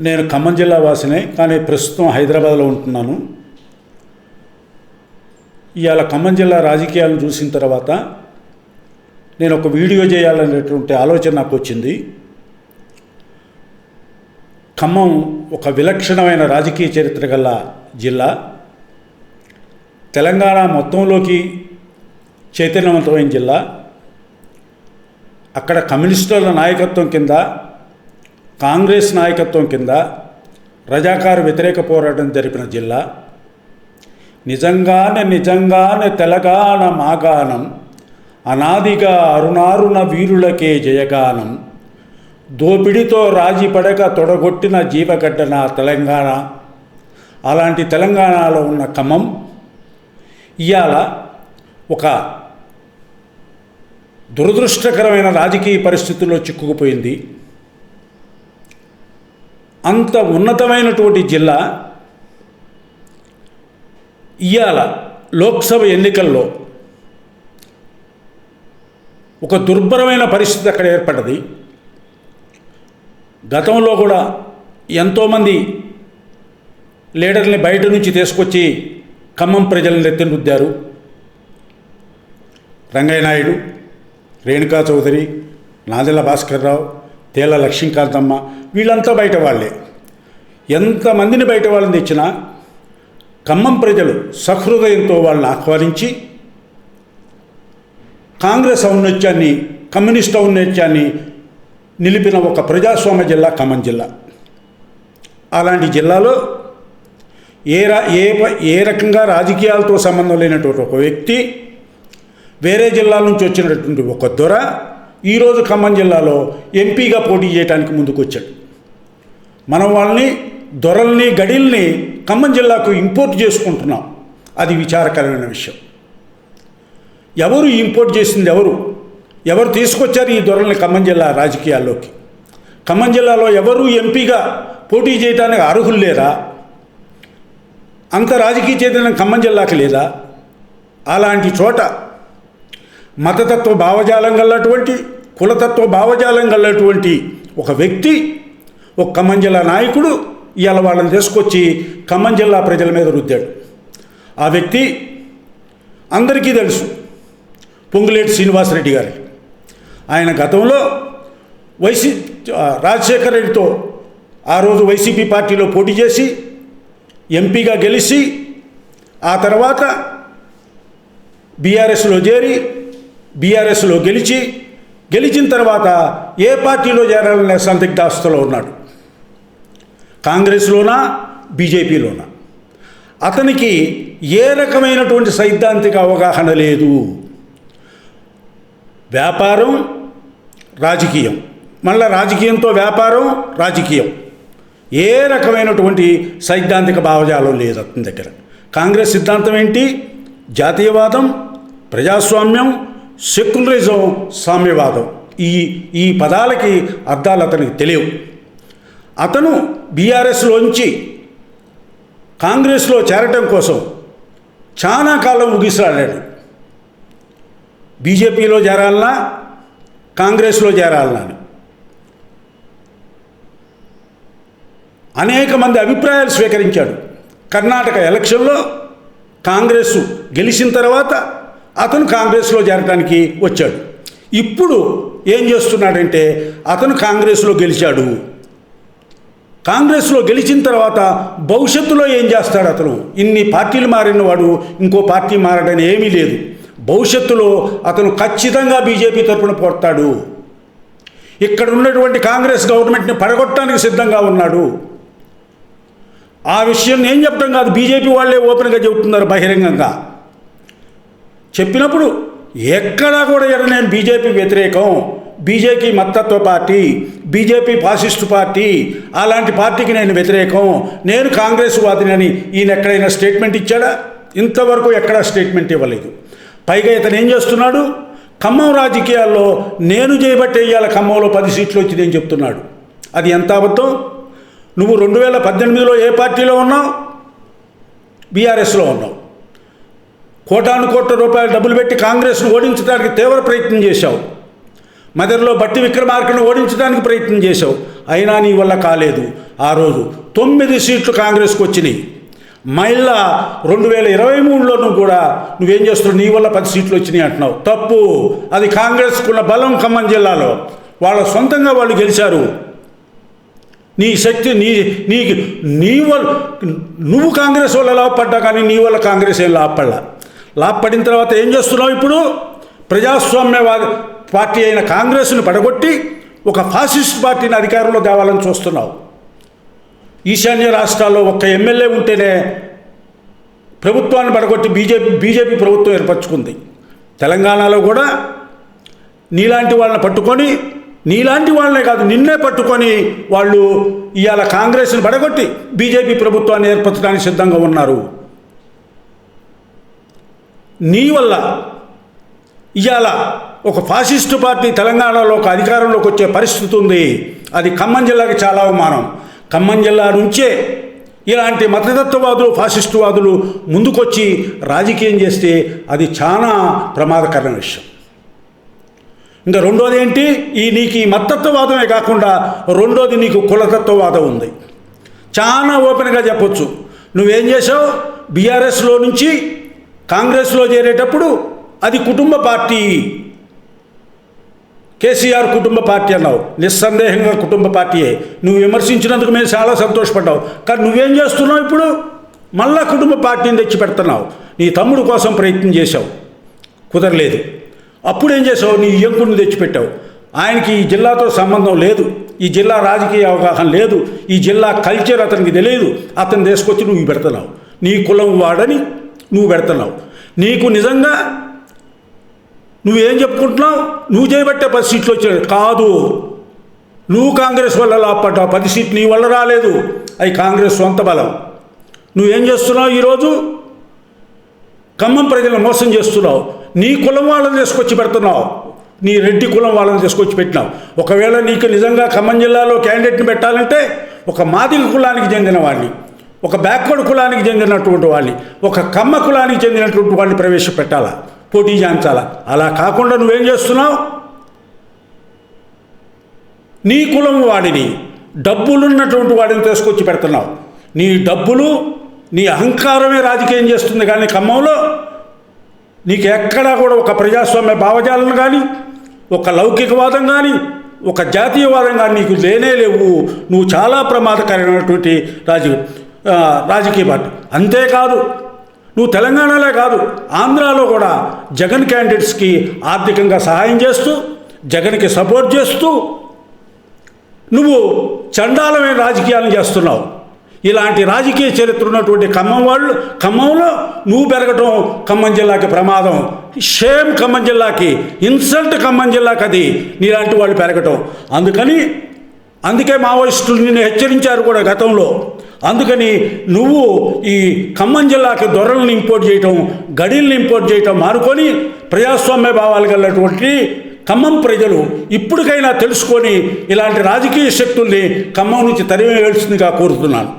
నేను ఖమ్మం జిల్లా వాసినే కానీ ప్రస్తుతం హైదరాబాద్లో ఉంటున్నాను. ఇవాళ ఖమ్మం జిల్లా రాజకీయాలను చూసిన తర్వాత నేను ఒక వీడియో చేయాలనేటువంటి ఆలోచన నాకు వచ్చింది. ఖమ్మం ఒక విలక్షణమైన రాజకీయ చరిత్ర గల జిల్లా. తెలంగాణ మొత్తంలోకి చైతన్యవంతమైన జిల్లా. అక్కడ కమ్యూనిస్టుల నాయకత్వం కింద కాంగ్రెస్ నాయకత్వం కింద రజాకారు వ్యతిరేక పోరాటం జరిపిన జిల్లా. నిజంగానే నిజంగానే తెలంగాణ మాగానం అనాదిగా అరుణారుణ వీరులకే జయగానం. దోపిడితో రాజీ పడక తొడగొట్టిన జీవగడ్డ నా తెలంగాణ. అలాంటి తెలంగాణలో ఉన్న ఖమ్మం ఇవాళ ఒక దురదృష్టకరమైన రాజకీయ పరిస్థితుల్లో చిక్కుకుపోయింది. అంత ఉన్నతమైనటువంటి జిల్లా ఇవాళ లోక్సభ ఎన్నికల్లో ఒక దుర్భరమైన పరిస్థితి అక్కడ ఏర్పడ్డది. గతంలో కూడా ఎంతోమంది లీడర్ని బయట నుంచి తీసుకొచ్చి ఖమ్మం ప్రజలను ఎత్తినుద్దారు రంగయ్య నాయుడు రేణుకా చౌదరి నాదెల్ల భాస్కర్రావు తేల లక్ష్మీకాంతమ్మ వీళ్ళంతా బయట వాళ్ళే ఎంతమందిని బయట వాళ్ళని తెచ్చినా ఖమ్మం ప్రజలు సహృదయంతో వాళ్ళని ఆహ్వానించి కాంగ్రెస్ ఔన్నత్యాన్ని కమ్యూనిస్ట్ ఔన్నత్యాన్ని నిలిపిన ఒక ప్రజాస్వామ్య జిల్లా ఖమ్మం జిల్లా. అలాంటి జిల్లాలో ఏ రా ఏ ప- ఏ రకంగా రాజకీయాలతో సంబంధం లేనటువంటి ఒక వ్యక్తి వేరే జిల్లాల నుంచి వచ్చినటువంటి ఒక దొర ఈరోజు ఖమ్మం జిల్లాలో ఎంపీగా పోటీ చేయడానికి ముందుకు వచ్చాడు మనం వాళ్ళని దొరల్ని గడిల్ని ఖమ్మం జిల్లాకు ఇంపోర్ట్ చేసుకుంటున్నాం. అది విచారకరమైన విషయం. ఎవరు ఇంపోర్ట్ చేసింది ఎవరు? ఎవరు తీసుకొచ్చారు ఈ దొరల్ని ఖమ్మం జిల్లా రాజకీయాల్లోకి? ఖమ్మం జిల్లాలో ఎవరు ఎంపీగా పోటీ చేయడానికి అర్హులు లేరా? అంత రాజకీయ చైతన్యం ఖమ్మం జిల్లాకి లేదా? అలాంటి చోట మతతత్వ భావజాలం గలటువంటి కులతత్వ భావజాలం గలటువంటి ఒక వ్యక్తి ఒక ఖమ్మం జిల్లా నాయకుడు ఇవాళ వాళ్ళని తీసుకొచ్చి ఖమ్మం జిల్లా ప్రజల మీద రుద్దాడు. ఆ వ్యక్తి అందరికీ తెలుసు పొంగులేటి శ్రీనివాసరెడ్డి గారి. ఆయన గతంలో వైసీ రాజశేఖర రెడ్డితో ఆ రోజు వైసీపీ పార్టీలో పోటీ చేసి ఎంపీగా గెలిచి ఆ తర్వాత బీఆర్ఎస్లో చేరి బీఆర్ఎస్లో గెలిచి గెలిచిన తర్వాత ఏ పార్టీలో చేరాలనే సందిగ్ధాస్తులో ఉన్నాడు. కాంగ్రెస్లోనా బీజేపీలోనా? అతనికి ఏ రకమైనటువంటి సైద్ధాంతిక అవగాహన లేదు. వ్యాపారం రాజకీయం. మళ్ళా రాజకీయంతో వ్యాపారం రాజకీయం. ఏ రకమైనటువంటి సైద్ధాంతిక భావజాలం లేదు అతని దగ్గర. కాంగ్రెస్ సిద్ధాంతం ఏంటి? జాతీయవాదం ప్రజాస్వామ్యం సెక్యులరిజం సామ్యవాదం. ఈ ఈ పదాలకి అర్థాలు అతనికి తెలియవు. అతను బీఆర్ఎస్లోంచి కాంగ్రెస్లో చేరటం కోసం చాలా కాలం ముగిసిరాడాడు. బీజేపీలో చేరాలన్నా కాంగ్రెస్లో చేరాలన్నా. అనేక మంది అభిప్రాయాలు స్వీకరించాడు. కర్ణాటక ఎలక్షన్లో కాంగ్రెస్ గెలిచిన తర్వాత అతను కాంగ్రెస్లో చేరడానికి వచ్చాడు. ఇప్పుడు ఏం చేస్తున్నాడంటే అతను కాంగ్రెస్లో గెలిచాడు. కాంగ్రెస్లో గెలిచిన తర్వాత భవిష్యత్తులో ఏం చేస్తాడు అతను? ఇన్ని పార్టీలు మారిన వాడు ఇంకో పార్టీ మారడని ఏమీ లేదు. భవిష్యత్తులో అతను ఖచ్చితంగా బీజేపీ తరఫున పోతాడు. ఇక్కడ ఉన్నటువంటి కాంగ్రెస్ గవర్నమెంట్ని పడగొట్టడానికి సిద్ధంగా ఉన్నాడు. ఆ విషయం నేను చెప్పడం కాదు బీజేపీ వాళ్ళే ఓపెన్గా చెబుతున్నారు బహిరంగంగా. చెప్పినప్పుడు ఎక్కడా కూడా ఎక్కడ నేను బీజేపీ వ్యతిరేకం బీజేపీ మత్తత్వ పార్టీ బీజేపీ ఫాసిస్టు పార్టీ అలాంటి పార్టీకి నేను వ్యతిరేకం నేను కాంగ్రెస్ వాదిని అని ఈయన ఎక్కడైనా స్టేట్మెంట్ ఇచ్చాడా? ఇంతవరకు ఎక్కడా స్టేట్మెంట్ ఇవ్వలేదు. పైగా ఇతను ఏం చేస్తున్నాడు? ఖమ్మం రాజకీయాల్లో నేను చేయబట్టే ఇవాళ ఖమ్మంలో పది సీట్లు వచ్చిందని చెప్తున్నాడు. అది ఎంత అబద్ధం? నువ్వు రెండు వేల పద్దెనిమిదిలో ఏ పార్టీలో ఉన్నావు? బీఆర్ఎస్లో ఉన్నావు. కోటాను కోట్ల రూపాయలు డబ్బులు పెట్టి కాంగ్రెస్ను ఓడించడానికి తీవ్ర ప్రయత్నం చేశావు. మదర్లో బట్టి విక్రమార్కను ఓడించడానికి ప్రయత్నం చేశావు. అయినా నీ వల్ల కాలేదు. ఆ రోజు తొమ్మిది సీట్లు కాంగ్రెస్కి వచ్చినాయి. మళ్ళా రెండు వేల ఇరవై మూడులోనూ కూడా నువ్వేం చేస్తున్నావు? నీ వల్ల పది సీట్లు వచ్చినాయి అంటున్నావు. తప్పు. అది కాంగ్రెస్కున్న బలం ఖమ్మం జిల్లాలో. వాళ్ళ సొంతంగా వాళ్ళు గెలిచారు. నీ శక్తి నీ నీ నీ వల్ల నువ్వు కాంగ్రెస్ వల్ల లాభపడ్డా కానీ నీ వల్ల కాంగ్రెస్ ఏం లాభపడలా? లాభపడిన తర్వాత ఏం చేస్తున్నావు ఇప్పుడు? ప్రజాస్వామ్యవాద పార్టీ అయిన కాంగ్రెస్ను పడగొట్టి ఒక ఫాసిస్ట్ పార్టీని అధికారంలో తేవాలని చూస్తున్నావు. ఈశాన్య రాష్ట్రాల్లో ఒక్క ఎమ్మెల్యే ఉంటేనే ప్రభుత్వాన్ని పడగొట్టి బీజేపీ బీజేపీ ప్రభుత్వం ఏర్పరచుకుంది. తెలంగాణలో కూడా నీలాంటి వాళ్ళని పట్టుకొని నీలాంటి వాళ్ళనే కాదు నిన్నే పట్టుకొని వాళ్ళు ఇవాళ కాంగ్రెస్ని పడగొట్టి బీజేపీ ప్రభుత్వాన్ని ఏర్పరచడానికి సిద్ధంగా ఉన్నారు. నీ వల్ల ఇవాళ ఒక ఫాసిస్టు పార్టీ తెలంగాణలో ఒక అధికారంలోకి వచ్చే పరిస్థితి ఉంది. అది ఖమ్మం జిల్లాకి చాలా అవమానం. ఖమ్మం జిల్లా నుంచే ఇలాంటి మతతత్వవాదులు ఫాసిస్టువాదులు ముందుకొచ్చి రాజకీయం చేస్తే అది చాలా ప్రమాదకరమైన విషయం. ఇంకా రెండోది ఏంటి? ఈ నీకు ఈ మతత్వవాదమే కాకుండా రెండోది నీకు కులతత్వవాదం ఉంది. చాలా ఓపెన్గా చెప్పొచ్చు. నువ్వేం చేసావు బీఆర్ఎస్లో నుంచి కాంగ్రెస్లో చేరేటప్పుడు అది కుటుంబ పార్టీ. కేసీఆర్ కుటుంబ పార్టీ అన్నావు. నిస్సందేహంగా కుటుంబ పార్టీయే. నువ్వు విమర్శించినందుకు మేము చాలా సంతోషపడ్డావు కానీ నువ్వేం చేస్తున్నావు ఇప్పుడు? మళ్ళా కుటుంబ పార్టీని తెచ్చి పెడుతున్నావు. నీ తమ్ముడు కోసం ప్రయత్నం చేశావు. కుదరలేదు. అప్పుడు ఏం చేసావు నీ యంకుడిని తెచ్చిపెట్టావు ఆయనకి ఈ జిల్లాతో సంబంధం లేదు. ఈ జిల్లా రాజకీయ అవగాహన లేదు. ఈ జిల్లా కల్చర్ అతనికి తెలియదు. అతను తీసుకొచ్చి నువ్వు పెడుతున్నావు. నీ కులం వాడని నువ్వు పెడుతున్నావు. నీకు నిజంగా నువ్వేం చెప్పుకుంటున్నావు? నువ్వు చేయబట్టే పది సీట్లు వచ్చాయి. కాదు. నువ్వు కాంగ్రెస్ వల్ల లాభపడ్డావు. పది సీట్లు నీ వల్ల రాలేదు. అవి కాంగ్రెస్ సొంత బలం. నువ్వేం చేస్తున్నావు ఈరోజు? ఖమ్మం ప్రజలను మోసం చేస్తున్నావు. నీ కులం వాళ్ళని తీసుకొచ్చి పెడుతున్నావు. నీ రెడ్డి కులం వాళ్ళని తీసుకొచ్చి పెట్టినావు. ఒకవేళ నీకు నిజంగా ఖమ్మం జిల్లాలో క్యాండిడేట్ని పెట్టాలంటే ఒక మాదిగ కులానికి చెందిన వాడిని. ఒక బ్యాక్వర్డ్ కులానికి చెందినటువంటి వాళ్ళని ఒక కమ్మ కులానికి చెందినటువంటి వాళ్ళని ప్రవేశపెట్టాలా? పోటీ చేయించాలా? అలా కాకుండా నువ్వేం చేస్తున్నావు? నీ కులం వాడిని డబ్బులున్నటువంటి వాడిని తీసుకొచ్చి పెడుతున్నావు. నీ డబ్బులు నీ అహంకారమే రాజకీయం చేస్తుంది కానీ ఖమ్మంలో నీకు ఎక్కడా కూడా ఒక ప్రజాస్వామ్య భావజాలను కానీ ఒక లౌకికవాదం కానీ ఒక జాతీయవాదం కానీ నీకు లేనే లేవు. నువ్వు చాలా ప్రమాదకరమైనటువంటి రాజు రాజకీయ పార్టీ. అంతేకాదు నువ్వు తెలంగాణలో కాదు ఆంధ్రాలో కూడా జగన్ క్యాండిడేట్స్కి ఆర్థికంగా సహాయం చేస్తూ జగన్కి సపోర్ట్ చేస్తూ నువ్వు చండాలమైన రాజకీయాలను చేస్తున్నావు. ఇలాంటి రాజకీయ చరిత్ర ఉన్నటువంటి ఖమ్మం వాళ్ళు ఖమ్మంలో నువ్వు పెరగటం ఖమ్మం జిల్లాకి ప్రమాదం. షేమ్ ఖమ్మం జిల్లాకి ఇన్సల్ట్ ఖమ్మం జిల్లాకి అది నీలాంటి వాళ్ళు పెరగటం. అందుకని అందుకే మావోయిస్టులు నిన్ను హెచ్చరించారు కూడా గతంలో. అందుకని నువ్వు ఈ ఖమ్మం జిల్లాకి దొరలను ఇంపోర్ట్ చేయటం గడిల్ని ఇంపోర్ట్ చేయటం మానుకొని ప్రజాస్వామ్య భావాలు గలటువంటి ఖమ్మం ప్రజలు ఇప్పటికైనా తెలుసుకొని ఇలాంటి రాజకీయ శక్తుల్ని ఖమ్మం నుంచి తరివేయాల్సిందిగా కోరుతున్నాను.